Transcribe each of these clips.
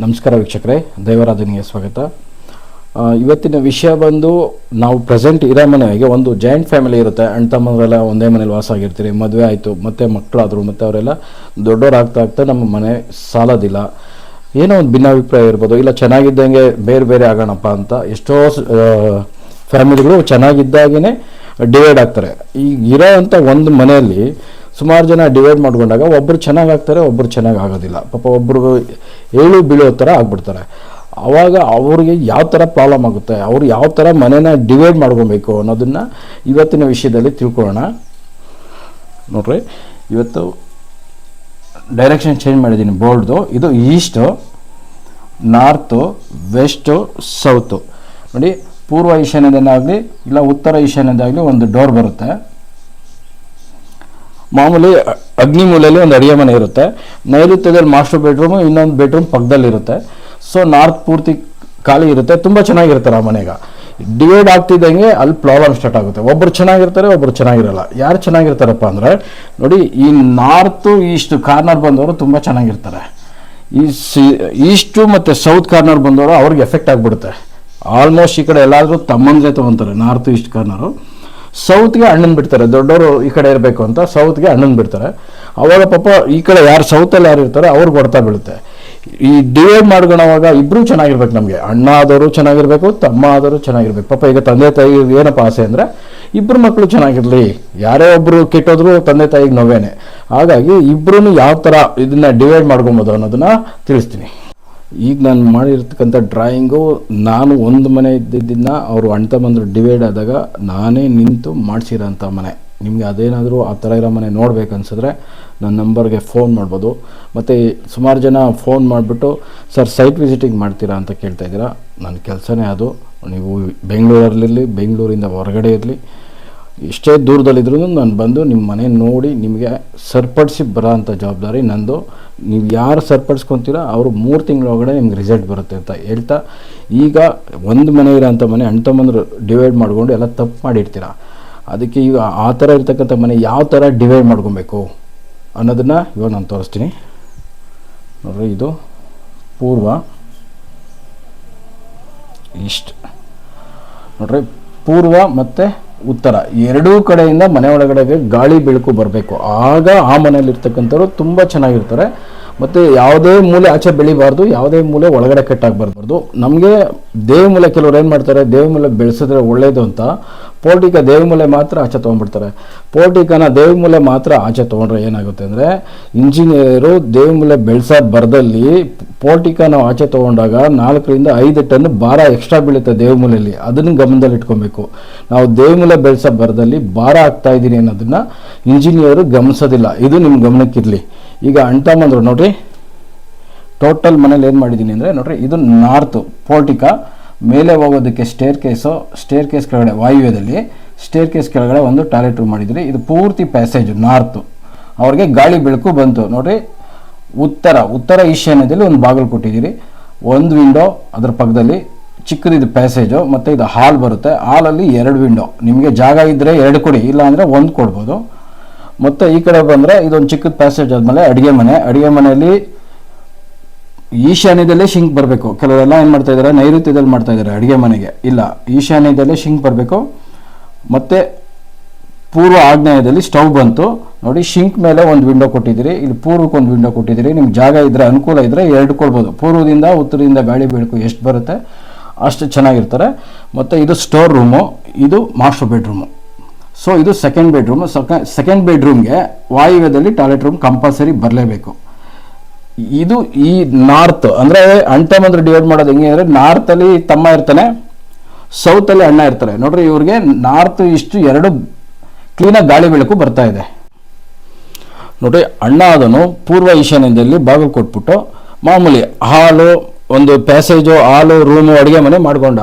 ನಮಸ್ಕಾರ ವೀಕ್ಷಕರೇ ದೈವರಾಧನೆಗೆ ಸ್ವಾಗತ. ಇವತ್ತಿನ ವಿಷಯ ಬಂದು ನಾವು ಪ್ರೆಸೆಂಟ್ ಇರೋ ಮನೆಗೆ ಒಂದು ಜಾಯಿಂಟ್ ಫ್ಯಾಮಿಲಿ ಇರುತ್ತೆ. ಅಣ್ಣ ತಮ್ಮಂದ್ರೆಲ್ಲ ಒಂದೇ ಮನೇಲಿ ವಾಸ ಆಗಿರ್ತೀರಿ, ಮದುವೆ ಆಯಿತು, ಮತ್ತೆ ಮಕ್ಕಳಾದರು, ಮತ್ತು ಅವರೆಲ್ಲ ದೊಡ್ಡವರಾಗ್ತಾ ಆಗ್ತಾ ನಮ್ಮ ಮನೆ ಸಾಲೋದಿಲ್ಲ. ಏನೋ ಒಂದು ಭಿನ್ನಾಭಿಪ್ರಾಯ ಇರ್ಬೋದು, ಇಲ್ಲ ಚೆನ್ನಾಗಿದ್ದಂಗೆ ಬೇರೆ ಬೇರೆ ಆಗೋಣಪ್ಪ ಅಂತ ಎಷ್ಟೋ ಫ್ಯಾಮಿಲಿಗಳು ಚೆನ್ನಾಗಿದ್ದಾಗೇ ಡಿವೈಡ್ ಆಗ್ತಾರೆ. ಈಗ ಇರೋ ಅಂಥ ಒಂದು ಮನೆಯಲ್ಲಿ ಸುಮಾರು ಜನ ಡಿವೈಡ್ ಮಾಡ್ಕೊಂಡಾಗ ಒಬ್ಬರು ಚೆನ್ನಾಗಿ ಆಗ್ತಾರೆ ಒಬ್ಬರು ಚೆನ್ನಾಗಿ ಆಗೋದಿಲ್ಲ. ಪಾಪ ಒಬ್ಬರು ಏಳು ಬೀಳೋ ಥರ ಆಗ್ಬಿಡ್ತಾರೆ. ಅವಾಗ ಅವ್ರಿಗೆ ಯಾವ ಥರ ಪ್ರಾಬ್ಲಮ್ ಆಗುತ್ತೆ, ಅವ್ರು ಯಾವ ಥರ ಮನೇನ ಡಿವೈಡ್ ಮಾಡ್ಕೊಬೇಕು ಅನ್ನೋದನ್ನು ಇವತ್ತಿನ ವಿಷಯದಲ್ಲಿ ತಿಳ್ಕೊಳ್ಳೋಣ. ನೋಡ್ರಿ, ಇವತ್ತು ಡೈರೆಕ್ಷನ್ ಚೇಂಜ್ ಮಾಡಿದ್ದೀನಿ ಬೋರ್ಡ್ದು ಇದು ಈಸ್ಟು ನಾರ್ತು ವೆಸ್ಟು ಸೌತು ನೋಡಿ, ಪೂರ್ವ ಈಶಾನ್ಯದಲ್ಲಾಗಲಿ ಇಲ್ಲ ಉತ್ತರ ಈಶಾನ್ಯದಾಗಲಿ ಒಂದು ಡೋರ್ ಬರುತ್ತೆ. ಮಾಮೂಲಿ ಅಗ್ನಿ ಮೂಲೆಯಲ್ಲಿ ಒಂದು ಅಡಿಗೆ ಮನೆ ಇರುತ್ತೆ. ನೈಋತ್ಯದಲ್ಲಿ ಮಾಸ್ಟರ್ ಬೆಡ್ರೂಮು ಇನ್ನೊಂದು ಬೆಡ್ರೂಮ್ ಪಕ್ಕದಲ್ಲಿ ಇರುತ್ತೆ. ಸೊ ನಾರ್ತ್ ಪೂರ್ತಿ ಖಾಲಿ ಇರುತ್ತೆ. ತುಂಬ ಚೆನ್ನಾಗಿರ್ತಾರೆ ಆ ಮನೆಗೆ. ಡಿವೈಡ್ ಆಗ್ತಿದ್ದಂಗೆ ಅಲ್ಲಿ ಪ್ರಾಬ್ಲಮ್ ಸ್ಟಾರ್ಟ್ ಆಗುತ್ತೆ. ಒಬ್ಬರು ಚೆನ್ನಾಗಿರ್ತಾರೆ ಒಬ್ಬರು ಚೆನ್ನಾಗಿರಲ್ಲ. ಯಾರು ಚೆನ್ನಾಗಿರ್ತಾರಪ್ಪ ಅಂದರೆ, ನೋಡಿ, ಈ ನಾರ್ತು ಈಸ್ಟ್ ಕಾರ್ನರ್ ಬಂದವರು ತುಂಬ ಚೆನ್ನಾಗಿರ್ತಾರೆ. ಈ ಸಿ ಈಸ್ಟು ಮತ್ತು ಸೌತ್ ಕಾರ್ನರ್ ಬಂದವರು ಅವ್ರಿಗೆ ಎಫೆಕ್ಟ್ ಆಗಿಬಿಡುತ್ತೆ. ಆಲ್ಮೋಸ್ಟ್ ಈ ಕಡೆ ಎಲ್ಲಾದರೂ ತಮ್ಮಂದೇ ತೊಗೊತಾರೆ ನಾರ್ತ್ ಈಸ್ಟ್ ಕಾರ್ನರು ಸೌತ್ಗೆ ಅಣ್ಣನ್ ಬಿಡ್ತಾರೆ. ದೊಡ್ಡವರು ಈ ಕಡೆ ಇರಬೇಕು ಅಂತ ಸೌತ್ಗೆ ಅಣ್ಣನ್ ಬಿಡ್ತಾರೆ. ಅವಾಗ ಪಾಪ ಈ ಕಡೆ ಯಾರು ಸೌತಲ್ಲಿ ಯಾರು ಇರ್ತಾರೆ ಅವ್ರಿಗೆ ಹೊಡ್ತಾ ಬೀಳುತ್ತೆ. ಈ ಡಿವೈಡ್ ಮಾಡ್ಕೊಳೋವಾಗ ಇಬ್ಬರೂ ಚೆನ್ನಾಗಿರ್ಬೇಕು ನಮಗೆ. ಅಣ್ಣ ಆದವರು ಚೆನ್ನಾಗಿರ್ಬೇಕು, ತಮ್ಮ ಆದವರು ಚೆನ್ನಾಗಿರ್ಬೇಕು. ಪಾಪ ಈಗ ತಂದೆ ತಾಯಿ ಏನಪ್ಪ ಆಸೆ ಅಂದರೆ ಇಬ್ಬರು ಮಕ್ಕಳು ಚೆನ್ನಾಗಿರಲಿ. ಯಾರೇ ಒಬ್ರು ಕೆಟ್ಟೋದ್ರು ತಂದೆ ತಾಯಿಗೆ ನೋವೇನೆ. ಹಾಗಾಗಿ ಇಬ್ರು ಯಾವ ಥರ ಇದನ್ನ ಡಿವೈಡ್ ಮಾಡ್ಕೊಬೋದು ಅನ್ನೋದನ್ನ ತಿಳಿಸ್ತೀನಿ. ಈಗ ನಾನು ಮಾಡಿರ್ತಕ್ಕಂಥ ಡ್ರಾಯಿಂಗು ನಾನು ಒಂದು ಮನೆ ಇದ್ದಿದ್ದನ್ನ ಅವರು ಅಣ್ಣ ಬಂದರು ಡಿವೈಡ್ ಆದಾಗ ನಾನೇ ನಿಂತು ಮಾಡಿಸಿರೋಂಥ ಮನೆ. ನಿಮಗೆ ಅದೇನಾದರೂ ಆ ಥರ ಇರೋ ಮನೆ ನೋಡ್ಬೇಕನ್ಸಿದ್ರೆ ನನ್ನ ನಂಬರ್ಗೆ ಫೋನ್ ಮಾಡ್ಬೋದು. ಮತ್ತು ಸುಮಾರು ಜನ ಫೋನ್ ಮಾಡಿಬಿಟ್ಟು, ಸರ್ ಸೈಟ್ ವಿಸಿಟಿಂಗ್ ಮಾಡ್ತೀರಾ ಅಂತ ಕೇಳ್ತಾ ಇದ್ದೀರಾ? ನನ್ನ ಕೆಲಸನೇ ಅದು. ನೀವು ಬೆಂಗಳೂರಲ್ಲಿರಲಿ, ಬೆಂಗಳೂರಿಂದ ಹೊರಗಡೆ ಇರಲಿ ಎಷ್ಟೇ ದೂರದಲ್ಲಿದ್ರೂ ನಾನು ಬಂದು ನಿಮ್ಮ ಮನೆ ನೋಡಿ ನಿಮಗೆ ಸರಿಪಡಿಸಿ ಬರೋ ಅಂಥ ಜವಾಬ್ದಾರಿ ನಂದು. ನೀವು ಯಾರು ಸರಿಪಡಿಸ್ಕೊತೀರೋ ಅವರು ಮೂರು ತಿಂಗಳೊಳಗಡೆ ನಿಮ್ಗೆ ರಿಸಲ್ಟ್ ಬರುತ್ತೆ ಅಂತ ಹೇಳ್ತಾ, ಈಗ ಒಂದು ಮನೆ ಇರೋಂಥ ಮನೆ ಅಣ್ಣ ತಮ್ಮಂದ್ರು ಡಿವೈಡ್ ಮಾಡ್ಕೊಂಡು ಎಲ್ಲ ತಪ್ಪು ಮಾಡಿರ್ತೀರ? ಅದಕ್ಕೆ ಈಗ ಆ ಥರ ಇರ್ತಕ್ಕಂಥ ಮನೆ ಯಾವ ಥರ ಡಿವೈಡ್ ಮಾಡ್ಕೊಬೇಕು ಅನ್ನೋದನ್ನು ಇವಾಗ ನಾನು ತೋರಿಸ್ತೀನಿ. ನೋಡ್ರಿ, ಇದು ಪೂರ್ವ. ಇಷ್ಟು. ನೋಡ್ರಿ, ಪೂರ್ವ ಮತ್ತು ಉತ್ತರ. ಎರಡೂ ಕಡೆಯಿಂದ ಮನೆ ಒಳಗಡೆಗೆ ಗಾಳಿ ಬೆಳಕು ಬರಬೇಕು. ಆಗ ಆ ಮನೆಯಲ್ಲಿರ್ತಕ್ಕಂಥವ್ರು ತುಂಬ ಚೆನ್ನಾಗಿರ್ತಾರೆ. ಮತ್ತು ಯಾವುದೇ ಮೂಲೆ ಆಚೆ ಬೆಳಿಬಾರ್ದು, ಯಾವುದೇ ಮೂಲೆ ಒಳಗಡೆ ಕಟ್ಟಾಗಬಾರ್ದು. ನಮಗೆ ದೇವ ಮೂಲೆ ಕೆಲವರು ಏನು ಮಾಡ್ತಾರೆ, ದೇವ ಮೂಲೆ ಬೆಳೆಸಿದ್ರೆ ಒಳ್ಳೆಯದು ಅಂತ ಪೋರ್ಟಿಕ ದೇವ ಮೂಲೆ ಮಾತ್ರ ಆಚೆ ತೊಗೊಂಡ್ಬಿಡ್ತಾರೆ. ಪೋರ್ಟಿಕನ ದೇವ ಮೂಲೆ ಮಾತ್ರ ಆಚೆ ತೊಗೊಂಡ್ರೆ ಏನಾಗುತ್ತೆ ಅಂದರೆ, ಇಂಜಿನಿಯರು ದೇವ ಮೂಲೆ ಬೆಳೆಸೋ ಬರದಲ್ಲಿ ಪೋರ್ಟಿಕ ನಾವು ಆಚೆ ತೊಗೊಂಡಾಗ ನಾಲ್ಕರಿಂದ ಐದು ಟನ್ ಭಾರ ಎಕ್ಸ್ಟ್ರಾ ಬೀಳುತ್ತೆ ದೇವಮೂಲೆಯಲ್ಲಿ ಅದನ್ನು ಗಮನದಲ್ಲಿ ಇಟ್ಕೊಬೇಕು. ನಾವು ದೇವಮೂಲೆ ಬೆಳೆಸೋ ಬರದಲ್ಲಿ ಭಾರ ಆಗ್ತಾ ಇದ್ದೀನಿ ಅನ್ನೋದನ್ನ ಇಂಜಿನಿಯರು ಗಮನಿಸೋದಿಲ್ಲ. ಇದು ನಿಮ್ಮ ಗಮನಕ್ಕಿರಲಿ. ಈಗ ಅಂಟಮ್ಮಂದ್ರು ನೋಡ್ರಿ ಟೋಟಲ್ ಮನೇಲಿ ಏನು ಮಾಡಿದ್ದೀನಿ ಅಂದರೆ ನೋಡ್ರಿ, ಇದು ನಾರ್ತು ಪೋರ್ಟಿಕ, ಮೇಲೆ ಹೋಗೋದಕ್ಕೆ ಸ್ಟೇರ್ ಕೇಸು ಸ್ಟೇರ್ ಕೇಸ್ ಕೆಳಗಡೆ, ವಾಯುವ್ಯದಲ್ಲಿ ಸ್ಟೇರ್ ಕೇಸ್ ಕೆಳಗಡೆ ಒಂದು ಟಾಯ್ಲೆಟ್ ರೂಮ್ ಮಾಡಿದ್ದೀರಿ ಇದು ಪೂರ್ತಿ ಪ್ಯಾಸೇಜು ನಾರ್ತು ಅವ್ರಿಗೆ ಗಾಳಿ ಬೆಳಕು ಬಂತು. ನೋಡ್ರಿ, ಉತ್ತರ ಉತ್ತರ ಈಶಾನ್ಯದಲ್ಲಿ ಒಂದು ಬಾಗಿಲು ಕೊಟ್ಟಿದ್ದೀರಿ. ಒಂದು ವಿಂಡೋ ಅದರ ಪಕ್ಕದಲ್ಲಿ ಚಿಕ್ಕದಿದು ಪ್ಯಾಸೇಜು ಮತ್ತು ಇದು ಹಾಲ್ ಬರುತ್ತೆ. ಹಾಲಲ್ಲಿ ಎರಡು ವಿಂಡೋ ನಿಮಗೆ ಜಾಗ ಇದ್ದರೆ ಎರಡು ಕೊಡಿ ಇಲ್ಲ ಅಂದರೆ ಒಂದು ಕೊಡ್ಬೋದು. ಮತ್ತು ಈ ಕಡೆ ಬಂದ್ರೆ ಇದೊಂದು ಚಿಕ್ಕದ ಪ್ಯಾಸೇಜ್ ಆದಮೇಲೆ ಅಡುಗೆ ಮನೆ. ಅಡುಗೆ ಮನೆಯಲ್ಲಿ ಈಶಾನ್ಯದಲ್ಲೇ ಶಿಂಕ್ ಬರಬೇಕು. ಕೆಲವರೆಲ್ಲ ಏನು ಮಾಡ್ತಾ ಇದ್ದಾರೆ ನೈಋತ್ಯದಲ್ಲಿ ಮಾಡ್ತಾ ಇದ್ದಾರೆ ಅಡುಗೆ ಮನೆಗೆ. ಇಲ್ಲ, ಈಶಾನ್ಯದಲ್ಲೇ ಶಿಂಕ್ ಬರಬೇಕು. ಮತ್ತು ಪೂರ್ವ ಆಗ್ನೇಯದಲ್ಲಿ ಸ್ಟವ್ ಬಂತು. ನೋಡಿ, ಶಿಂಕ್ ಮೇಲೆ ಒಂದು ವಿಂಡೋ ಕೊಟ್ಟಿದ್ದೀರಿ. ಇಲ್ಲಿ ಪೂರ್ವಕ್ಕೆ ಒಂದು ವಿಂಡೋ ಕೊಟ್ಟಿದ್ದೀರಿ. ನಿಮ್ಗೆ ಜಾಗ ಇದ್ದರೆ ಅನುಕೂಲ ಇದ್ರೆ ಎರಡು ಕೊಡ್ಬೋದು. ಪೂರ್ವದಿಂದ ಉತ್ತರದಿಂದ ಗಾಳಿ ಬೆಳಕು ಎಷ್ಟು ಬರುತ್ತೆ? ಅಷ್ಟು ಚೆನ್ನಾಗಿರ್ತಾರೆ. ಮತ್ತು ಇದು ಸ್ಟೋರ್ ರೂಮು ಇದು ಮಾಸ್ಟರ್ ಬೆಡ್ರೂಮು ಸೊ ಇದು ಸೆಕೆಂಡ್ ಬೆಡ್ರೂಮು ಸೆಕೆಂಡ್ ಬೆಡ್ರೂಮ್ಗೆ ವಾಯುವ್ಯದಲ್ಲಿ ಟಾಯ್ಲೆಟ್ ರೂಮ್ ಕಂಪಲ್ಸರಿ ಬರಲೇಬೇಕು. ಇದು ಈ ನಾರ್ತ್ ಅಂದರೆ ಅಣ್ಣ ಡಿವೈಡ್ ಮಾಡೋದು ಹೆಂಗೆ ಅಂದರೆ ನಾರ್ತಲ್ಲಿ ತಮ್ಮ ಇರ್ತಾನೆ ಸೌತಲ್ಲಿ ಅಣ್ಣ ಇರ್ತಾರೆ. ನೋಡ್ರಿ, ಇವ್ರಿಗೆ ನಾರ್ತ್ ಇಷ್ಟು ಎರಡು ಕ್ಲೀನಾಗಿ ಗಾಳಿ ಬೆಳಕು ಬರ್ತಾ ಇದೆ. ನೋಡ್ರಿ, ಅಣ್ಣ ಅದನ್ನು ಪೂರ್ವ ಈಶಾನ್ಯದಲ್ಲಿ ಬಾಗಿಲು ಕೊಟ್ಬಿಟ್ಟು ಮಾಮೂಲಿ ಹಾಲು, ಒಂದು ಪ್ಯಾಸೇಜು ಹಾಲು ರೂಮು ಅಡುಗೆ ಮನೆ ಮಾಡ್ಕೊಂಡ.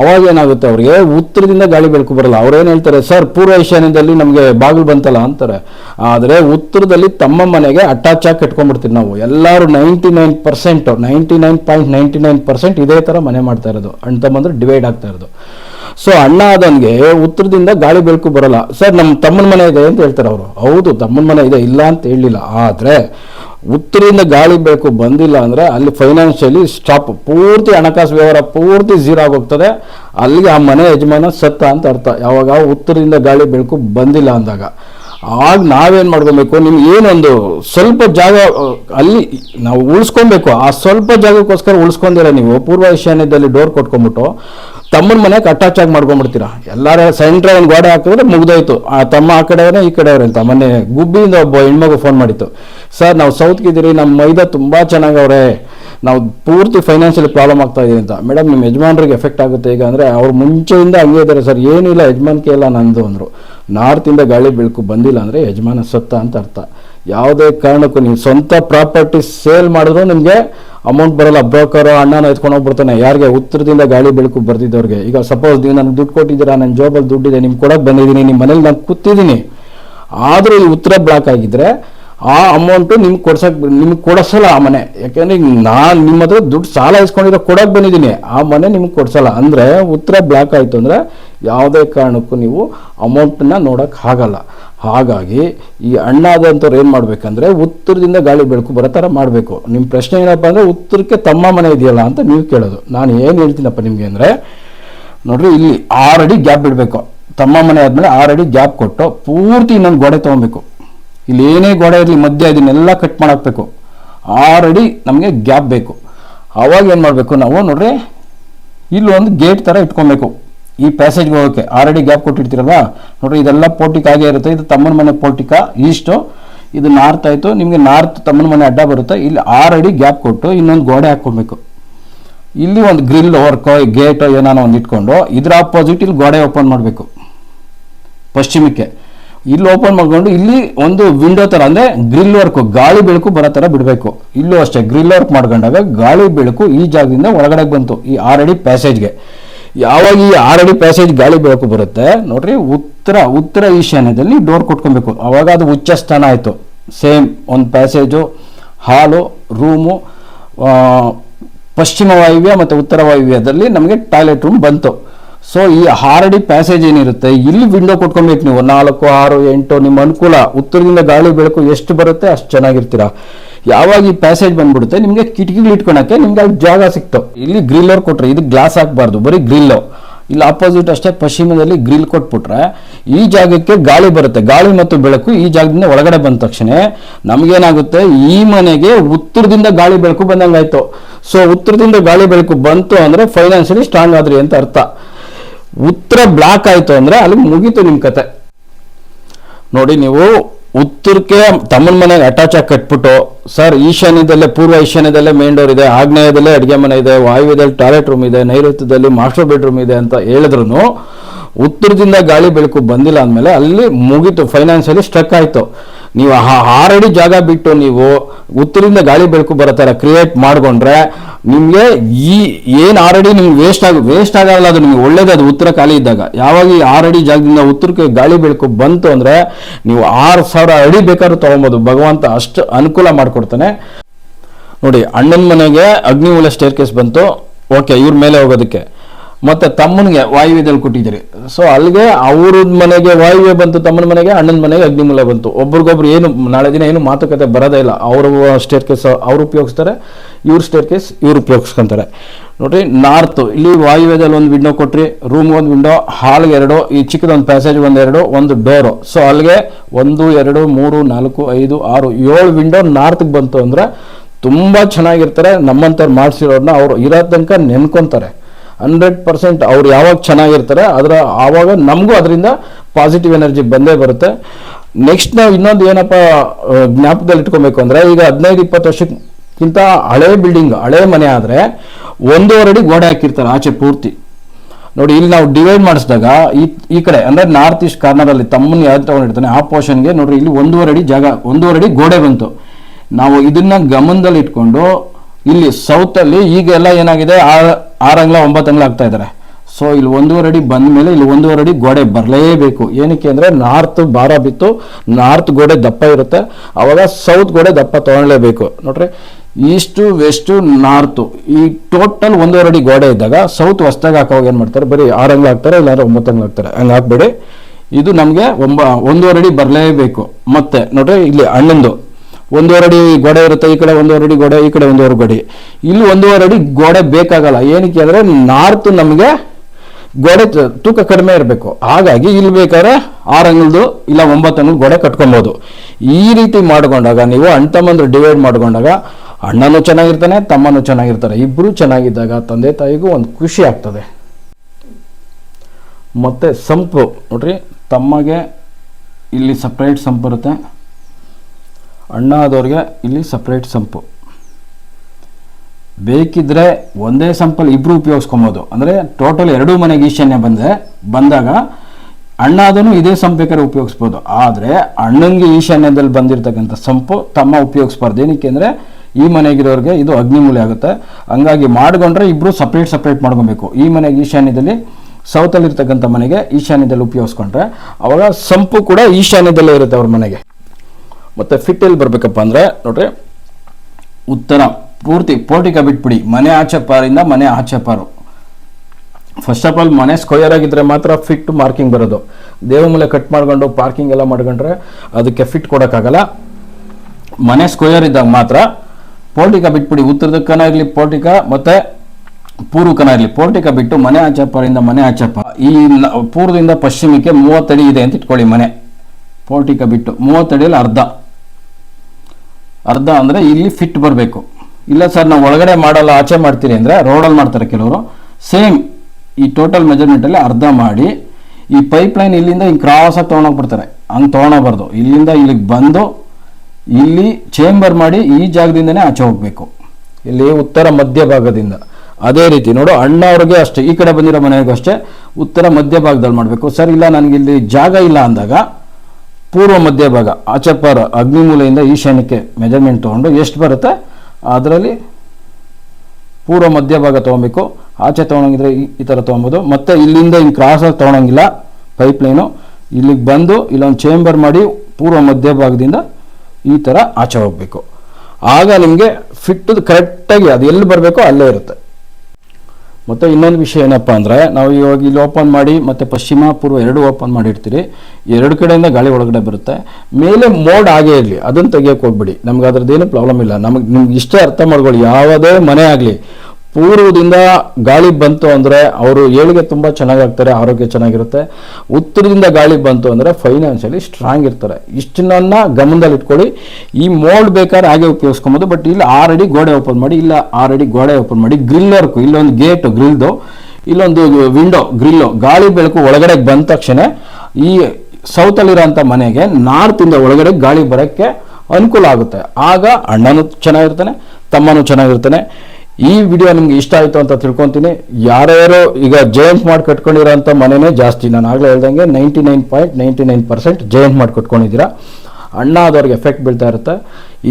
ಅವಾಗ ಏನಾಗುತ್ತೆ ಅವ್ರಿಗೆ, ಉತ್ತರದಿಂದ ಗಾಳಿ ಬೆಳಕು ಬರಲ್ಲ. ಅವ್ರೇನು ಹೇಳ್ತಾರೆ, ಸರ್, ಪೂರ್ವ ಈಶಾನ್ಯದಲ್ಲಿ ನಮಗೆ ಬಾಗಿಲು ಬಂತಲ್ಲ ಅಂತಾರೆ. ಆದರೆ ಉತ್ತರದಲ್ಲಿ ತಮ್ಮ ಮನೆಗೆ ಅಟ್ಯಾಚ್ ಆಗಿ ಕಟ್ಕೊಂಡ್ಬಿಡ್ತೀವಿ ನಾವು. ಎಲ್ಲರೂ ninety nine percent ninety nine point ninety nine percent ಇದೇ ಥರ ಮನೆ ಮಾಡ್ತಾ ಇರೋದು. ಅಣ್ಣ ತಮ್ಮಂದ್ರೆ ಡಿವೈಡ್ ಆಗ್ತಾ ಇರೋದು. ಸೊ ಅಣ್ಣ ಆದನ್ಗೆ ಉತ್ತರದಿಂದ ಗಾಳಿ ಬೆಳಕು ಬರಲ್ಲ. ಸರ್ ನಮ್ಮ ತಮ್ಮನ ಮನೆ ಇದೆ ಅಂತ ಹೇಳ್ತಾರೆ ಅವರು. ಹೌದು, ತಮ್ಮನ ಮನೆ ಇದೆ, ಇಲ್ಲ ಅಂತ ಹೇಳಲಿಲ್ಲ ಆದರೆ ಉತ್ತರದಿಂದ ಗಾಳಿ ಬೆಳಕು ಬಂದಿಲ್ಲ ಅಂದರೆ ಅಲ್ಲಿ ಫೈನಾನ್ಷಿಯಲಿ ಸ್ಟಾಪ್ ಪೂರ್ತಿ ಹಣಕಾಸು ವ್ಯವಹಾರ ಪೂರ್ತಿ ಝೀರೋ ಆಗೋಗ್ತದೆ. ಅಲ್ಲಿಗೆ ಆ ಮನೆ ಯಜಮಾನ ಸತ್ತ ಅಂತ ಅರ್ಥ. ಯಾವಾಗ ಉತ್ತರದಿಂದ ಗಾಳಿ ಬೆಳಕು ಬಂದಿಲ್ಲ ಅಂದಾಗ. ಆಗ ನಾವೇನು ಮಾಡ್ಕೊಬೇಕು? ನಿಮ್ಗೆ ಏನೊಂದು ಸ್ವಲ್ಪ ಜಾಗ, ಅಲ್ಲಿ ನಾವು ಉಳಿಸ್ಕೊಬೇಕು. ಆ ಸ್ವಲ್ಪ ಜಾಗಕ್ಕೋಸ್ಕರ ಉಳಿಸ್ಕೊಂಡಿರ ನೀವು. ಪೂರ್ವ ಈಶಾನ್ಯದಲ್ಲಿ ಡೋರ್ ಕೊಟ್ಕೊಂಡ್ಬಿಟ್ಟು ತಮ್ಮನ ಮನೆಗೆ ಅಟ್ಯಾಚ್ ಆಗಿ ಮಾಡ್ಕೊಂಡ್ಬಿಡ್ತೀರಾ? ಎಲ್ಲಾರ ಸೆಂಟ್ರ್ ಒಂದು ಗೋಡೆ ಹಾಕಿದ್ರೆ ಮುಗ್ದೋಯ್ತು. ಆ ತಮ್ಮ ಆ ಕಡೆಯವರೇ, ಈ ಕಡೆಯವ್ರೆ ಅಂತ. ಮೊನ್ನೆ ಗುಬ್ಬಿಯಿಂದ ಒಬ್ಬ ಹೆಣ್ಮಗು ಫೋನ್ ಮಾಡಿತ್ತು. ಸರ್, ನಾವು ಸೌತ್ಗಿದ್ದೀರಿ ನಮ್ಮ ಮೈದಾ ತುಂಬ ಚೆನ್ನಾಗವ್ರೆ ನಾವು ಪೂರ್ತಿ ಫೈನಾನ್ಷಿಯಲ್ ಪ್ರಾಬ್ಲಮ್ ಆಗ್ತಾ ಇದೆ ಅಂತ. ಮೇಡಮ್ ನಿಮ್ಮ ಯಜಮಾನ್ರಿಗೆ ಎಫೆಕ್ಟ್ ಆಗುತ್ತೆ. ಈಗ ಅಂದರೆ ಅವ್ರು ಮುಂಚೆಯಿಂದ ಹಂಗೆ ಇದ್ದಾರೆ ಸರ್. ಏನಿಲ್ಲ ಯಜಮಾನ್ಕೆ ಇಲ್ಲ ನಂದು, ಅಂದರು. ನಾರ್ತಿಂದ ಗಾಳಿ ಬೆಳಕು ಬಂದಿಲ್ಲ ಅಂದರೆ ಯಜಮಾನ ಸತ್ತ ಅಂತ ಅರ್ಥ. ಯಾವುದೇ ಕಾರಣಕ್ಕೂ ನೀವು ಸ್ವಂತ ಪ್ರಾಪರ್ಟಿ ಸೇಲ್ ಮಾಡಿದ್ರು ನಿಮಗೆ ಅಮೌಂಟ್ ಬರಲ್ಲ ಬ್ರೋಕರ್ ಅಣ್ಣನ ಎತ್ಕೊಂಡು ಹೋಗ್ಬಿಡ್ತಾನೆ. ಯಾರಿಗೆ? ಉತ್ತರದಿಂದ ಗಾಳಿ ಬೆಳಕು ಬರ್ತಿದ್ದವ್ರಿಗೆ ಈಗ ಸಪೋಸ್ ನೀವು ನನಗೆ ದುಡ್ಡು ಕೊಟ್ಟಿದ್ದೀರಾ ನನ್ನ ಜಾಬಲ್ಲಿ ದುಡ್ಡಿದೆ ನಿಮ್ಗೆ ಕೊಡೋಕೆ ಬಂದಿದ್ದೀನಿ ನಿಮ್ಮ ಮನೇಲಿ ನಾನು ಕೂತಿದ್ದೀನಿ. ಆದರೂ ಈ ಉತ್ತರ ಬ್ಲಾಕ್ ಆಗಿದ್ರೆ ಆ ಅಮೌಂಟು ನಿಮ್ಗೆ ಕೊಡ್ಸಕ್ ನಿಮ್ಗೆ ಕೊಡಿಸಲ್ಲ ಆ ಮನೆ. ಯಾಕೆಂದ್ರೆ ಈಗ ನಾನು ನಿಮ್ಮ ಹತ್ರ ದುಡ್ಡು ಸಾಲ ಇಸ್ಕೊಂಡಿರೋ ಕೊಡೋಕೆ ಬಂದಿದ್ದೀನಿ. ಆ ಮನೆ ನಿಮ್ಗೆ ಕೊಡಿಸಲ್ಲ. ಅಂದರೆ ಉತ್ತರ ಬ್ಲಾಕ್ ಆಯಿತು ಅಂದರೆ ಯಾವುದೇ ಕಾರಣಕ್ಕೂ ನೀವು ಅಮೌಂಟನ್ನ ನೋಡೋಕೆ ಆಗಲ್ಲ. ಹಾಗಾಗಿ ಈ ಅಣ್ಣಾದಂಥವ್ರು ಏನು ಮಾಡಬೇಕಂದ್ರೆ ಉತ್ತರದಿಂದ ಗಾಳಿ ಬೆಳಕು ಬರೋ ಥರ ಮಾಡಬೇಕು. ನಿಮ್ಮ ಪ್ರಶ್ನೆ ಏನಪ್ಪ ಅಂದರೆ ಉತ್ತರಕ್ಕೆ ತಮ್ಮ ಮನೆ ಇದೆಯಲ್ಲ ಅಂತ ನೀವು ಕೇಳೋದು. ನಾನು ಏನು ಹೇಳ್ತೀನಪ್ಪ ನಿಮಗೆ ಅಂದರೆ, ನೋಡ್ರಿ ಇಲ್ಲಿ ಆರು ಅಡಿ ಗ್ಯಾಪ್ ಬಿಡಬೇಕು. ತಮ್ಮ ಮನೆ ಆದಮೇಲೆ ಆರು ಅಡಿ ಗ್ಯಾಪ್ ಕೊಟ್ಟು ಪೂರ್ತಿ ಇನ್ನೊಂದು ಗೋಡೆ ತೊಗೊಬೇಕು. ಇಲ್ಲಿ ಏನೇ ಗೋಡೆ ಇರಲಿ, ಮಧ್ಯ ಇದನ್ನೆಲ್ಲ ಕಟ್ ಮಾಡಾಕಬೇಕು. ಆರು ಅಡಿ ನಮಗೆ ಗ್ಯಾಪ್ ಬೇಕು. ಆವಾಗ ಏನು ಮಾಡಬೇಕು ನಾವು ನೋಡ್ರಿ, ಇಲ್ಲೊಂದು ಗೇಟ್ ಥರ ಇಟ್ಕೊಬೇಕು. ಈ ಪ್ಯಾಸೇಜ್ಗೆ ಹೋಗೋಕ್ಕೆ ಆಲ್ರೆಡಿ ಗ್ಯಾಪ್ ಕೊಟ್ಟಿರ್ತೀರಲ್ವಾ? ನೋಡ್ರಿ, ಇದೆಲ್ಲ ಪೋರ್ಟಿಕ್ ಆಗೇ ಇರುತ್ತೆ. ಇದು ತಮ್ಮನ ಮನೆ ಪೋರ್ಟಿಕ ಈಸ್ಟು ಇದು ನಾರ್ತ್ ಆಯಿತು. ನಿಮಗೆ ನಾರ್ತ್ ತಮ್ಮನ ಮನೆ ಅಡ್ಡ ಬರುತ್ತೆ. ಇಲ್ಲಿ ಆರು ಅಡಿ ಗ್ಯಾಪ್ ಕೊಟ್ಟು ಇನ್ನೊಂದು ಗೋಡೆ ಹಾಕ್ಕೊಬೇಕು. ಇಲ್ಲಿ ಒಂದು ಗ್ರಿಲ್ ವರ್ಕೋ ಗೇಟೋ ಏನಾನೋ ಒಂದು ಇಟ್ಕೊಂಡು, ಇದರ ಆಪೋಸಿಟ್ ಇಲ್ಲಿ ಗೋಡೆ ಓಪನ್ ಮಾಡಬೇಕು. ಪಶ್ಚಿಮಕ್ಕೆ. ಇಲ್ಲಿ ಓಪನ್ ಮಾಡ್ಕೊಂಡು, ಇಲ್ಲಿ ಒಂದು ವಿಂಡೋ ಥರ ಅಂದರೆ ಗ್ರಿಲ್ ವರ್ಕು ಗಾಳಿ ಬೆಳಕು ಬರೋ ಥರ ಬಿಡಬೇಕು. ಇಲ್ಲೂ ಅಷ್ಟೇ ಗ್ರಿಲ್ ವರ್ಕ್ ಮಾಡ್ಕೊಂಡಾಗ ಗಾಳಿ ಬೆಳಕು ಈ ಜಾಗದಿಂದ ಒಳಗಡೆ ಬಂತು, ಈ ಆರಡಿ ಪ್ಯಾಸೇಜ್ಗೆ ಯಾವಾಗ ಈ ಆರಡಿ ಪ್ಯಾಸೇಜ್ ಗಾಳಿ ಬೆಳಕು ಬರುತ್ತೆ? ನೋಡ್ರಿ, ಉತ್ತರ ಉತ್ತರ ಈಶಾನ್ಯದಲ್ಲಿ ಡೋರ್ ಕೊಟ್ಕೊಬೇಕು. ಅವಾಗ ಅದು ಉಚ್ಚ ಸ್ಥಾನ ಆಯಿತು. ಸೇಮ್ ಒಂದು ಪ್ಯಾಸೇಜು ಹಾಲು ರೂಮು ಪಶ್ಚಿಮ ವಾಯುವ್ಯ ಮತ್ತು ಉತ್ತರ ವಾಯುವ್ಯದಲ್ಲಿ ನಮಗೆ ಟಾಯ್ಲೆಟ್ ರೂಮ್ ಬಂತು. ಸೊ ಈ ಆರಡಿ ಪ್ಯಾಸೇಜ್ ಏನಿರುತ್ತೆ? ಇಲ್ಲಿ ವಿಂಡೋ ಕೊಟ್ಕೊಬೇಕು ನೀವು. ನಾಲ್ಕು, ಆರು, ಎಂಟು, ನಿಮ್ಮ ಅನುಕೂಲ. ಉತ್ತರದಿಂದ ಗಾಳಿ ಬೆಳಕು ಎಷ್ಟು ಬರುತ್ತೆ? ಅಷ್ಟು ಚೆನ್ನಾಗಿರ್ತೀರಾ. ಯಾವಾಗ ಈ ಪ್ಯಾಸೇಜ್ ಬಂದ್ಬಿಡುತ್ತೆ, ನಿಮಗೆ ಕಿಟಕಿಗಳು ಇಟ್ಕೊಳಕ್ಕೆ ನಿಮ್ಗೆ ಅಲ್ಲಿ ಜಾಗ ಸಿಕ್ತು. ಇಲ್ಲಿ ಗ್ರಿಲ್ಲರ್ ಕೊಟ್ರೆ, ಇದು ಗ್ಲಾಸ್ ಹಾಕ್ಬಾರ್ದು, ಬರೀ ಗ್ರಿಲ್ಲು ಇಲ್ಲಿ ಆಪೋಸಿಟ್ ಅಷ್ಟೇ, ಪಶ್ಚಿಮದಲ್ಲಿ ಗ್ರಿಲ್ ಕೊಟ್ಬಿಟ್ರೆ, ಈ ಜಾಗಕ್ಕೆ ಗಾಳಿ ಬರುತ್ತೆ. ಗಾಳಿ ಮತ್ತು ಬೆಳಕು ಈ ಜಾಗದಿಂದ ಒಳಗಡೆ ಬಂದ ತಕ್ಷಣ ನಮಗೇನಾಗುತ್ತೆ, ಈ ಮನೆಗೆ ಉತ್ತರದಿಂದ ಗಾಳಿ ಬೆಳಕು ಬಂದಂಗಾಯ್ತು. ಸೊ ಉತ್ತರದಿಂದ ಗಾಳಿ ಬೆಳಕು ಬಂತು ಅಂದರೆ ಫೈನಾನ್ಷಿಯಲಿ ಸ್ಟ್ರಾಂಗ್ ಆದ್ರಿ ಅಂತ ಅರ್ಥ. ಉತ್ತರ ಬ್ಲಾಕ್ ಆಯಿತು ಅಂದರೆ ಅಲ್ಲಿ ಮುಗೀತು ನಿಮ್ಮ ಕತೆ. ನೋಡಿ ನೀವು ಉತ್ತರಕ್ಕೆ ತಮ್ಮನ ಮನೆಗೆ ಅಟ್ಯಾಚ್ ಆಗಿ ಕಟ್ಬಿಟ್ಟು, ಸರ್ ಈಶಾನ್ಯದಲ್ಲೇ ಪೂರ್ವ ಈಶಾನ್ಯದಲ್ಲೇ ಮೇನ್ ಡೋರ್ ಇದೆ, ಆಗ್ನೇಯದಲ್ಲೇ ಅಡುಗೆ ಮನೆ ಇದೆ ವಾಯುವ್ಯದಲ್ಲಿ ಟಾಯ್ಲೆಟ್ ರೂಮ್ ಇದೆ, ನೈಋತ್ಯದಲ್ಲಿ ಮಾಸ್ಟರ್ ಬೆಡ್ರೂಮ್ ಇದೆ ಅಂತ ಹೇಳಿದ್ರು ಉತ್ತರದಿಂದ ಗಾಳಿ ಬೆಳಕು ಬಂದಿಲ್ಲ ಅಂದಮೇಲೆ ಅಲ್ಲಿ ಮುಗೀತು ಫೈನಾನ್ಷಿಯಲಿ ಸ್ಟ್ರಕ್ ಆಯಿತು. ನೀವು ಆರಡಿ ಜಾಗ ಬಿಟ್ಟು ನೀವು ಉತ್ತರದಿಂದ ಗಾಳಿ ಬೆಳಕು ಬರೋ ಥರ ಕ್ರಿಯೇಟ್ ಮಾಡ್ಕೊಂಡ್ರೆ ನಿಮಗೆ ಈ ಏನು ಆರಡಿ ನಿಮ್ಗೆ ವೇಸ್ಟ್ ಆಗ ವೇಸ್ಟ್ ಆಗಲ್ಲ, ಅದು ನಿಮ್ಗೆ ಒಳ್ಳೇದು, ಅದು ಉತ್ತರ ಖಾಲಿ ಇದ್ದಾಗ. ಯಾವಾಗ ಈ ಆರಡಿ ಜಾಗದಿಂದ ಉತ್ತರಕ್ಕೆ ಗಾಳಿ ಬೆಳಕು ಬಂತು ಅಂದರೆ ನೀವು ಆರು ಸಾವಿರ ಅಡಿ ಬೇಕಾದ್ರೂ ತೊಗೊಬೋದು. ಭಗವಂತ ಅಷ್ಟು ಅನುಕೂಲ ಮಾಡಿಕೊಡ್ತಾನೆ. ನೋಡಿ, ಅಣ್ಣನ ಮನೆಗೆ ಅಗ್ನಿ ಮೂಲ ಸ್ಟೇರ್ ಕೇಸ್ ಬಂತು. ಓಕೆ ಇವ್ರ ಮೇಲೆ ಹೋಗೋದಕ್ಕೆ. ಮತ್ತೆ ತಮ್ಮನಿಗೆ ವಾಯುವ್ಯದಲ್ಲಿ ಕೊಟ್ಟಿದ್ದಾರೆ. ಸೊ ಅಲ್ಲಿಗೆ ಅವ್ರ ಮನೆಗೆ ವಾಯುವ್ಯ ಬಂತು, ತಮ್ಮನ ಮನೆಗೆ, ಅಣ್ಣನ ಮನೆಗೆ ಅಗ್ನಿಮೂಲ ಬಂತು. ಒಬ್ರಿಗೊಬ್ರು ಏನು, ನಾಳೆ ದಿನ ಏನು ಮಾತುಕತೆ ಬರೋದೇ ಇಲ್ಲ. ಅವರು ಸ್ಟೇರ್ ಕೇಸ್ ಅವ್ರು ಉಪಯೋಗಿಸ್ತಾರೆ, ಇವ್ರ ಸ್ಟೇರ್ ಕೇಸ್ ಇವ್ರು ಉಪಯೋಗಿಸ್ಕೊಂತಾರೆ. ನೋಡ್ರಿ ನಾರ್ತ್ ಇಲ್ಲಿ ವಾಯುವ್ಯದಲ್ಲಿ ಒಂದು ವಿಂಡೋ ಕೊಟ್ರಿ ರೂಮ್ ಒಂದು ವಿಂಡೋ ಹಾಲ್ಗೆ ಎರಡು, ಈ ಚಿಕ್ಕದೊಂದು ಪ್ಯಾಸೇಜ್ ಒಂದೆರಡು ಒಂದು ಡೋರು ಸೊ ಅಲ್ಲಿಗೆ ಒಂದು, ಎರಡು, ಮೂರು, ನಾಲ್ಕು, ಐದು, ಆರು, ಏಳು ವಿಂಡೋ ನಾರ್ತ್ಗೆ ಬಂತು ಅಂದ್ರೆ ತುಂಬ ಚೆನ್ನಾಗಿರ್ತಾರೆ. ನಮ್ಮಂಥವ್ರು ಮಾಡಿಸಿರೋರನ್ನ ಅವರು ಇರೋ ತನಕ ನೆನ್ಕೊಂತಾರೆ. ಹಂಡ್ರೆಡ್ ಪರ್ಸೆಂಟ್ ಅವ್ರು ಯಾವಾಗ ಚೆನ್ನಾಗಿರ್ತಾರೆ, ಅದರ ಆವಾಗ ನಮಗೂ ಅದರಿಂದ ಪಾಸಿಟಿವ್ ಎನರ್ಜಿ ಬಂದೇ ಬರುತ್ತೆ. ನೆಕ್ಸ್ಟ್ ನಾವು ಇನ್ನೊಂದು ಏನಪ್ಪ ಜ್ಞಾಪಕದಲ್ಲಿ ಇಟ್ಕೊಬೇಕು ಅಂದರೆ, ಈಗ ಹದಿನೈದು, ಇಪ್ಪತ್ತು ವರ್ಷಕ್ಕಿಂತ ಹಳೆ ಬಿಲ್ಡಿಂಗ್ ಹಳೆ ಮನೆ ಆದರೆ ಒಂದೂವರೆ ಅಡಿ ಗೋಡೆ ಹಾಕಿರ್ತಾರೆ ಆಚೆ ಪೂರ್ತಿ. ನೋಡಿ, ಇಲ್ಲಿ ನಾವು ಡಿವೈಡ್ ಮಾಡಿಸಿದಾಗ ಈ ಈ ಕಡೆ, ಅಂದರೆ ನಾರ್ತ್ ಈಸ್ಟ್ ಕಾರ್ನರಲ್ಲಿ ತಮ್ಮನ್ನ ಯಾವ್ದು ತೊಗೊಂಡಿರ್ತಾನೆ, ಆ ಪೋರ್ಷನ್ಗೆ ನೋಡ್ರಿ, ಇಲ್ಲಿ ಒಂದೂವರೆ ಅಡಿ ಜಾಗ, ಒಂದೂವರೆ ಅಡಿ ಗೋಡೆ ಬಂತು. ನಾವು ಇದನ್ನ ಗಮನದಲ್ಲಿ ಇಟ್ಕೊಂಡು ಇಲ್ಲಿ ಸೌತ್ ಅಲ್ಲಿ ಈಗ ಎಲ್ಲ ಏನಾಗಿದೆ? ಆರು ಆರು ಅಂಗ್ಲ ಒಂಬತ್ತು ಅಂಗ್ಲ ಆಗ್ತಾ ಇದ್ದಾರೆ ಸೊ ಇಲ್ಲಿ ಒಂದೂವರೆ ಅಡಿ ಬಂದ ಮೇಲೆ ಇಲ್ಲಿ ಒಂದೂವರೆ ಅಡಿ ಗೋಡೆ ಬರಲೇಬೇಕು. ಏನಕ್ಕೆ ಅಂದ್ರೆ ನಾರ್ತ್ ಭಾರ ಬಿತ್ತು ನಾರ್ತ್ ಗೋಡೆ ದಪ್ಪ ಇರುತ್ತೆ. ಅವಾಗ ಸೌತ್ ಗೋಡೆ ದಪ್ಪ ತಗೊಳ್ಳೇಬೇಕು. ನೋಡ್ರಿ ಈಸ್ಟು ವೆಸ್ಟು ನಾರ್ತು ಈ ಟೋಟಲ್ ಒಂದೂವರೆ ಅಡಿ ಗೋಡೆ ಇದ್ದಾಗ ಸೌತ್ ಹೊಸ್ದಾಗ ಹಾಕೋವಾಗ ಏನು ಮಾಡ್ತಾರೆ? ಬರೀ ಆರು ಅಂಗ್ಲ ಹಾಕ್ತಾರೆ, ಇಲ್ಲಾಂದ್ರೆ ಒಂಬತ್ತು ಅಂಗ್ಲ ಹಾಕ್ತಾರೆ. ಹಂಗೆ ಹಾಕ್ಬೇಡಿ ಇದು ನಮಗೆ ಒಂಬ, ಒಂದೂವರೆ ಅಡಿ ಬರಲೇಬೇಕು. ಮತ್ತೆ ನೋಡ್ರಿ, ಇಲ್ಲಿ ಅಣ್ಣಂದು ಒಂದೂವರೆ ಅಡಿ ಗೋಡೆ ಇರುತ್ತೆ, ಈ ಕಡೆ ಒಂದೂವರೆ ಅಡಿ ಗೋಡೆ, ಈ ಕಡೆ ಒಂದೂವರೆ ಗೋಡೆ. ಇಲ್ಲಿ ಒಂದೂವರೆ ಅಡಿ ಗೋಡೆ ಬೇಕಾಗಲ್ಲ. ಏನಕ್ಕೆ ಅಂದರೆ ನಾರ್ತ್ ನಮಗೆ ಗೋಡೆ ತೂಕ ಕಡಿಮೆ ಇರಬೇಕು. ಹಾಗಾಗಿ ಇಲ್ಲಿ ಬೇಕಾದ್ರೆ ಆರು ಅಂಗಲ್ದು ಇಲ್ಲ ಒಂಬತ್ತು ಅಂಗಲ್ ಗೋಡೆ ಕಟ್ಕೊಬೋದು. ಈ ರೀತಿ ಮಾಡಿಕೊಂಡಾಗ, ನೀವು ಅಣ್ಣ ತಮ್ಮಂದ್ರೆ ಡಿವೈಡ್ ಮಾಡಿಕೊಂಡಾಗ, ಅಣ್ಣನೂ ಚೆನ್ನಾಗಿರ್ತಾನೆ, ತಮ್ಮನೂ ಚೆನ್ನಾಗಿರ್ತಾರೆ. ಇಬ್ಬರು ಚೆನ್ನಾಗಿದ್ದಾಗ ತಂದೆ ತಾಯಿಗೂ ಒಂದು ಖುಷಿ ಆಗ್ತದೆ. ಮತ್ತು ಸಂಪು, ನೋಡ್ರಿ, ತಮ್ಮಗೆ ಇಲ್ಲಿ ಸಪ್ರೇಟ್ ಸಂಪು ಇರುತ್ತೆ. ಅಣ್ಣ ಆದವ್ರಿಗೆ ಇಲ್ಲಿ ಸಪ್ರೇಟ್ ಸಂಪು. ಬೇಕಿದ್ರೆ ಒಂದೇ ಸಂಪಲ್ಲಿ ಇಬ್ಬರು ಉಪಯೋಗಿಸ್ಕೊಬೋದು. ಅಂದರೆ ಟೋಟಲ್ ಎರಡೂ ಮನೆಗೆ ಈಶಾನ್ಯ ಬಂದರೆ, ಬಂದಾಗ ಅಣ್ಣ ಅದನ್ನು ಇದೇ ಸಂಪ್ ಬೇಕಾದ್ರೆ ಉಪಯೋಗಿಸ್ಬೋದು. ಆದರೆ ಅಣ್ಣನಿಗೆ ಈಶಾನ್ಯದಲ್ಲಿ ಬಂದಿರತಕ್ಕಂಥ ಸಂಪು ತಮ್ಮ ಉಪಯೋಗಿಸ್ಬಾರ್ದು. ಏನಕ್ಕೆ ಅಂದರೆ ಈ ಮನೆಗಿರೋರಿಗೆ ಇದು ಅಗ್ನಿಮೂಲೆ ಆಗುತ್ತೆ. ಹಂಗಾಗಿ ಮಾಡ್ಕೊಂಡ್ರೆ ಇಬ್ಬರು ಸಪ್ರೇಟ್ ಸಪ್ರೇಟ್ ಮಾಡ್ಕೊಬೇಕು. ಈ ಮನೆಗೆ ಈಶಾನ್ಯದಲ್ಲಿ ಸೌತಲ್ಲಿರ್ತಕ್ಕಂಥ ಮನೆಗೆ ಈಶಾನ್ಯದಲ್ಲಿ ಉಪಯೋಗಿಸ್ಕೊಂಡ್ರೆ ಅವಾಗ ಸಂಪು ಕೂಡ ಈಶಾನ್ಯದಲ್ಲೇ ಇರುತ್ತೆ ಅವ್ರ ಮನೆಗೆ. ಮತ್ತು ಫಿಟ್ ಎಲ್ಲಿ ಬರಬೇಕಪ್ಪ ಅಂದರೆ, ನೋಡ್ರಿ, ಉತ್ತರ, ಪೂರ್ತಿ ಪೋರ್ಟಿಕ ಬಿಟ್ಬಿಡಿ ಮನೆ ಆಚೆ ಪಾರಿಂದ ಮನೆ ಆಚೆ ಪಾರು. ಫಸ್ಟ್ ಆಫ್ ಆಲ್ ಮನೆ ಸ್ಕ್ವಯರ್ ಆಗಿದ್ರೆ ಮಾತ್ರ ಫಿಟ್ ಮಾರ್ಕಿಂಗ್ ಬರೋದು. ದೇವಮೂಲೆ ಕಟ್ ಮಾಡ್ಕೊಂಡು ಪಾರ್ಕಿಂಗ್ ಎಲ್ಲ ಮಾಡ್ಕೊಂಡ್ರೆ ಅದಕ್ಕೆ ಫಿಟ್ ಕೊಡೋಕ್ಕಾಗಲ್ಲ. ಮನೆ ಸ್ಕ್ವಯರ್ ಇದ್ದಾಗ ಮಾತ್ರ ಪೋರ್ಟಿಕ ಬಿಟ್ಬಿಡಿ ಉತ್ತರದ ಕನ ಇರಲಿ ಪೋರ್ಟಿಕ ಮತ್ತೆ ಪೂರ್ವಕನ ಇರಲಿ ಪೋರ್ಟಿಕ ಬಿಟ್ಟು ಮನೆ ಆಚೆಪಾರಿಂದ ಮನೆ ಆಚೆಪ ಈ ಪೂರ್ವದಿಂದ ಪಶ್ಚಿಮಕ್ಕೆ ಮೂವತ್ತಡಿ ಇದೆ ಅಂತ ಇಟ್ಕೊಳ್ಳಿ ಮನೆ. ಪೋರ್ಟಿಕ ಬಿಟ್ಟು ಮೂವತ್ತಡಿಯಲ್ಲಿ ಅರ್ಧ. ಅರ್ಧ ಅಂದರೆ ಇಲ್ಲಿ ಫಿಟ್ ಬರಬೇಕು. ಇಲ್ಲ ಸರ್ ನಾವು ಒಳಗಡೆ ಮಾಡಲ್ಲ, ಆಚೆ ಮಾಡ್ತೀನಿ ಅಂದರೆ ರೋಡಲ್ಲಿ ಮಾಡ್ತಾರೆ ಕೆಲವರು. ಸೇಮ್ ಈ ಟೋಟಲ್ ಮೆಜರ್ಮೆಂಟಲ್ಲಿ ಅರ್ಧ ಮಾಡಿ, ಈ ಪೈಪ್ ಲೈನ್ ಇಲ್ಲಿಂದ ಹಿಂಗೆ ಕ್ರಾಸಾಗಿ ತೊಗೊಂಡೋಗ್ಬಿಡ್ತಾರೆ ಹಂಗೆ ತೊಗೊಂಡೋಗ್ಬಾರ್ದು ಇಲ್ಲಿಂದ ಇಲ್ಲಿಗೆ ಬಂದು, ಇಲ್ಲಿ ಚೇಂಬರ್ ಮಾಡಿ ಈ ಜಾಗದಿಂದನೇ ಆಚೆ ಹೋಗಬೇಕು. ಇಲ್ಲಿ ಉತ್ತರ ಮಧ್ಯ ಭಾಗದಿಂದ. ಅದೇ ರೀತಿ ನೋಡು, ಅಣ್ಣ ಅವ್ರಿಗೆ ಅಷ್ಟೇ. ಈ ಕಡೆ ಬಂದಿರೋ ಮನೆಗೂ ಅಷ್ಟೇ. ಉತ್ತರ ಮಧ್ಯಭಾಗದಲ್ಲಿ ಮಾಡಬೇಕು. ಸರ್, ಇಲ್ಲ, ನನಗೆ ಇಲ್ಲಿ ಜಾಗ ಇಲ್ಲ ಅಂದಾಗ ಪೂರ್ವ ಮಧ್ಯಭಾಗ ಅಗ್ನಿ ಅಗ್ನಿಮೂಲೆಯಿಂದ ಈಶಾನ್ಯಕ್ಕೆ ಮೆಜರ್ಮೆಂಟ್ ತೊಗೊಂಡು ಎಷ್ಟು ಬರುತ್ತೆ? ಅದರಲ್ಲಿ ಪೂರ್ವ ಮಧ್ಯಭಾಗ ತೊಗೊಬೇಕು, ಆಚೆ ತೊಗೊಂಡಂಗಿದ್ರೆ ಈ ಥರ ತೊಗೊಬೋದು. ಮತ್ತು ಇಲ್ಲಿಂದ ಹಿಂಗೆ ಕ್ರಾಸಾಗಿ ತೊಗೊಳಂಗಿಲ್ಲ ಪೈಪ್ ಲೈನು ಇಲ್ಲಿಗೆ ಬಂದು ಇಲ್ಲೊಂದು ಚೇಂಬರ್ ಮಾಡಿ ಪೂರ್ವ ಮಧ್ಯಭಾಗದಿಂದ ಈ ಥರ ಆಚೆ ಹೋಗಬೇಕು. ಆಗ ನಿಮಗೆ ಫಿಟ್ಟದು ಕರೆಕ್ಟಾಗಿ ಅದು ಎಲ್ಲಿ ಬರಬೇಕೋ ಅಲ್ಲೇ ಇರುತ್ತೆ. ಮತ್ತು ಇನ್ನೊಂದು ವಿಷಯ ಏನಪ್ಪ ಅಂದರೆ, ನಾವು ಇವಾಗ ಇಲ್ಲಿ ಓಪನ್ ಮಾಡಿ ಮತ್ತು ಪಶ್ಚಿಮ, ಪೂರ್ವ ಎರಡು ಓಪನ್ ಮಾಡಿರ್ತೀರಿ. ಎರಡು ಕಡೆಯಿಂದ ಗಾಳಿ ಒಳಗಡೆ ಬರುತ್ತೆ. ಮೇಲೆ ಮೋಡ್ ಆಗೇ ಇರಲಿ, ಅದನ್ನು ತೆಗಿಯೋಕೆ ಹೋಗ್ಬಿಡಿ. ನಮ್ಗೆ ಅದ್ರದ್ದೇನು ಪ್ರಾಬ್ಲಮ್ ಇಲ್ಲ. ನಮಗೆ, ನಿಮ್ಗೆ ಇಷ್ಟೇ ಅರ್ಥ ಮಾಡ್ಕೊಳ್ಳಿ. ಯಾವುದೇ ಮನೆ ಆಗಲಿ ಪೂರ್ವದಿಂದ ಗಾಳಿ ಬಂತು ಅಂದರೆ ಅವರು ಏಳಿಗೆ ತುಂಬ ಚೆನ್ನಾಗಾಗ್ತಾರೆ, ಆರೋಗ್ಯ ಚೆನ್ನಾಗಿರುತ್ತೆ. ಉತ್ತರದಿಂದ ಗಾಳಿ ಬಂತು ಅಂದರೆ ಫೈನಾನ್ಷಿಯಲಿ ಸ್ಟ್ರಾಂಗ್ ಇರ್ತಾರೆ. ಇಷ್ಟನ್ನ ಗಮನದಲ್ಲಿ ಇಟ್ಕೊಳ್ಳಿ. ಈ ಮೋಲ್ಡ್ ಬೇಕಾದ್ರೆ ಹಾಗೆ ಉಪಯೋಗಿಸ್ಕೊಬೋದು ಬಟ್ ಇಲ್ಲಿ ಆರು ಅಡಿ ಗೋಡೆ ಓಪನ್ ಮಾಡಿ, ಇಲ್ಲ ಆರು ಅಡಿ ಗೋಡೆ ಓಪನ್ ಮಾಡಿ ಗ್ರಿಲ್ ವರ್ಕು ಇಲ್ಲೊಂದು ಗೇಟು ಗ್ರಿಲ್ದು ಇಲ್ಲೊಂದು ವಿಂಡೋ ಗ್ರಿಲ್ಲು ಗಾಳಿ ಬೆಳಕು ಒಳಗಡೆ ಬಂದ ತಕ್ಷಣ ಈ ಸೌತಲ್ಲಿರೋಂಥ ಮನೆಗೆ ನಾರ್ತಿಂದ ಒಳಗಡೆ ಗಾಳಿ ಬರೋಕ್ಕೆ ಅನುಕೂಲ ಆಗುತ್ತೆ. ಆಗ ಅಣ್ಣನೂ ಚೆನ್ನಾಗಿರ್ತಾನೆ, ತಮ್ಮನೂ ಚೆನ್ನಾಗಿರ್ತಾನೆ. ಈ ವಿಡಿಯೋ ನಿಮ್ಗೆ ಇಷ್ಟ ಆಯಿತು ಅಂತ ತಿಳ್ಕೊತೀನಿ. ಯಾರ್ಯಾರು ಈಗ ಜಯಂಟ್ ಮಾಡಿ ಕಟ್ಕೊಂಡಿರೋಂಥ ಮನೆನೇ ಜಾಸ್ತಿ, ನಾನು ಆಗಲೇ ಹೇಳ್ದಂಗೆ ninety nine point ninety nine percent joint ಮಾಡಿ ಕಟ್ಕೊಂಡಿದ್ದೀರಾ. ಅಣ್ಣ ಆದವ್ರಿಗೆ ಎಫೆಕ್ಟ್ ಬೀಳ್ತಾ ಇರುತ್ತೆ.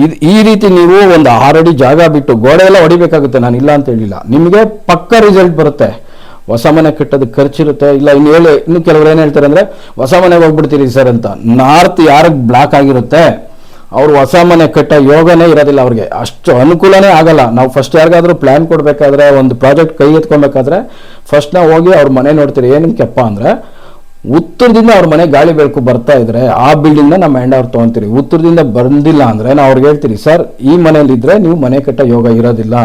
ಇದು, ಈ ರೀತಿ ನೀವು ಒಂದು ಆರಡಿ ಜಾಗ ಬಿಟ್ಟು ಗೋಡೆ ಎಲ್ಲ ಹೊಡಿಬೇಕಾಗುತ್ತೆ, ನಾನು ಇಲ್ಲ ಅಂತ ಹೇಳಿಲ್ಲ. ನಿಮಗೆ ಪಕ್ಕ ರಿಸಲ್ಟ್ ಬರುತ್ತೆ. ಹೊಸ ಮನೆ ಕಟ್ಟೋದಕ್ಕೆ ಖರ್ಚಿರುತ್ತೆ. ಇಲ್ಲ, ಇನ್ನು ಹೇಳಿ, ಇನ್ನು ಕೆಲವರು ಏನು ಹೇಳ್ತಾರೆ ಅಂದರೆ, ಹೊಸ ಮನೆಗೆ ಹೋಗ್ಬಿಡ್ತೀರಿ ಸರ್ ಅಂತ. ನಾರ್ತ್ ಯಾರಿಗೆ ಬ್ಲಾಕ್ ಆಗಿರುತ್ತೆ? ಅವ್ರು ಹೊಸ ಮನೆ ಕಟ್ಟ ಯೋಗನೇ ಇರೋದಿಲ್ಲ ಅವ್ರಿಗೆ. ಅಷ್ಟು ಅನುಕೂಲನೇ ಆಗಲ್ಲ. ನಾವು ಫಸ್ಟ್ ಯಾರಿಗಾದ್ರೂ ಪ್ಲ್ಯಾನ್ ಕೊಡಬೇಕಾದ್ರೆ, ಒಂದು ಪ್ರಾಜೆಕ್ಟ್ ಕೈ ಎತ್ಕೊಬೇಕಾದ್ರೆ ಫಸ್ಟ್ ನಾವು ಹೋಗಿ ಅವ್ರ ಮನೆ ನೋಡ್ತೀರಿ. ಏನಕ್ಕೆಪ್ಪ ಅಂದರೆ, ಉತ್ತರದಿಂದ ಅವ್ರ ಮನೆ ಗಾಳಿ ಬೆಳಕು ಬರ್ತಾ ಇದ್ರೆ ಆ ಬಿಲ್ಡಿಂಗ್ನ ನಮ್ಮ ಹ್ಯಾಂಡ್ ಅವ್ರು ತೊಗೊಂತೀರಿ ಉತ್ತರದಿಂದ ಬಂದಿಲ್ಲ ಅಂದರೆ ನಾವು ಅವ್ರಿಗೆ ಹೇಳ್ತೀರಿ, ಸರ್, ಈ ಮನೇಲಿ ಇದ್ರೆ ನೀವು ಮನೆ ಕಟ್ಟ ಯೋಗ ಇರೋದಿಲ್ಲ.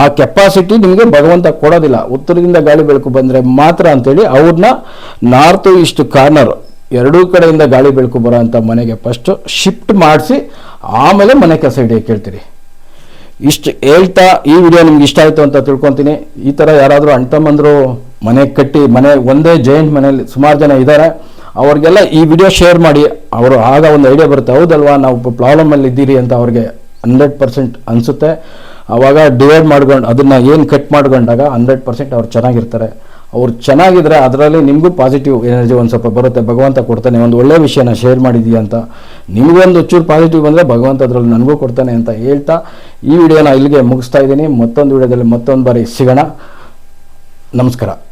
ಆ ಕೆಪಾಸಿಟಿ ನಿಮಗೆ ಭಗವಂತ ಕೊಡೋದಿಲ್ಲ. ಉತ್ತರದಿಂದ ಗಾಳಿ ಬೆಳಕು ಬಂದರೆ ಮಾತ್ರ ಅಂತೇಳಿ ಅವ್ರನ್ನ ನಾರ್ತ್ ಈಸ್ಟ್ ಕಾರ್ನರ್ ಎರಡೂ ಕಡೆಯಿಂದ ಗಾಳಿ ಬೆಳಕು ಬರೋ ಅಂಥ ಮನೆಗೆ ಫಸ್ಟು ಶಿಫ್ಟ್ ಮಾಡಿಸಿ, ಆಮೇಲೆ ಮನೆ ಕೆಲಸ ಹಿಡಿಯೋಕೆ ಕೇಳ್ತೀರಿ. ಇಷ್ಟು ಹೇಳ್ತಾ ಈ ವಿಡಿಯೋ ನಿಮ್ಗೆ ಇಷ್ಟ ಆಯಿತು ಅಂತ ತಿಳ್ಕೊತೀನಿ. ಈ ಥರ ಯಾರಾದರೂ ಅಣ್ತಮ್ಮಂದರು ಮನೆ ಕಟ್ಟಿ, ಮನೆ ಒಂದೇ ಜೈಂಟ್ ಮನೆಯಲ್ಲಿ ಸುಮಾರು ಜನ ಇದ್ದಾರೆ ಅವ್ರಿಗೆಲ್ಲ ಈ ವಿಡಿಯೋ ಶೇರ್ ಮಾಡಿ, ಅವರು ಆಗ ಒಂದು ಐಡಿಯಾ ಬರುತ್ತೆ, ಹೌದಲ್ವಾ, ನಾವು ಪ್ರಾಬ್ಲಮಲ್ಲಿ ಇದ್ದೀರಿ ಅಂತ ಅವ್ರಿಗೆ ಹಂಡ್ರೆಡ್ ಪರ್ಸೆಂಟ್ ಅನಿಸುತ್ತೆ. ಆವಾಗ ಡಿವೈಡ್ ಮಾಡ್ಕೊಂಡು, ಅದನ್ನು ಏನು ಕಟ್ ಮಾಡ್ಕೊಂಡಾಗ ಹಂಡ್ರೆಡ್ ಪರ್ಸೆಂಟ್ ಅವ್ರು ಚೆನ್ನಾಗಿರ್ತಾರೆ. ಅವ್ರು ಚೆನ್ನಾಗಿದ್ರೆ ಅದರಲ್ಲಿ ನಿಮಗೂ ಪಾಸಿಟಿವ್ ಎನರ್ಜಿ ಒಂದು ಸ್ವಲ್ಪ ಬರುತ್ತೆ. ಭಗವಂತ ಕೊಡ್ತಾನೆ. ಒಂದು ಒಳ್ಳೆಯ ವಿಷಯನ ಶೇರ್ ಮಾಡಿದ್ದೀಯ ಅಂತ. ನಿಮಗೊಂದು ಚೂರು ಪಾಸಿಟಿವ್ ಬಂದರೆ ಭಗವಂತ ಅದರಲ್ಲಿ ನನಗೂ ಕೊಡ್ತಾನೆ ಅಂತ ಹೇಳ್ತಾ ಈ ವಿಡಿಯೋನ ಇಲ್ಲಿಗೆ ಮುಗಿಸ್ತಾ ಇದ್ದೀನಿ. ಮತ್ತೊಂದು ವಿಡಿಯೋದಲ್ಲಿ ಮತ್ತೊಂದು ಬಾರಿ ಸಿಗೋಣ. ನಮಸ್ಕಾರ.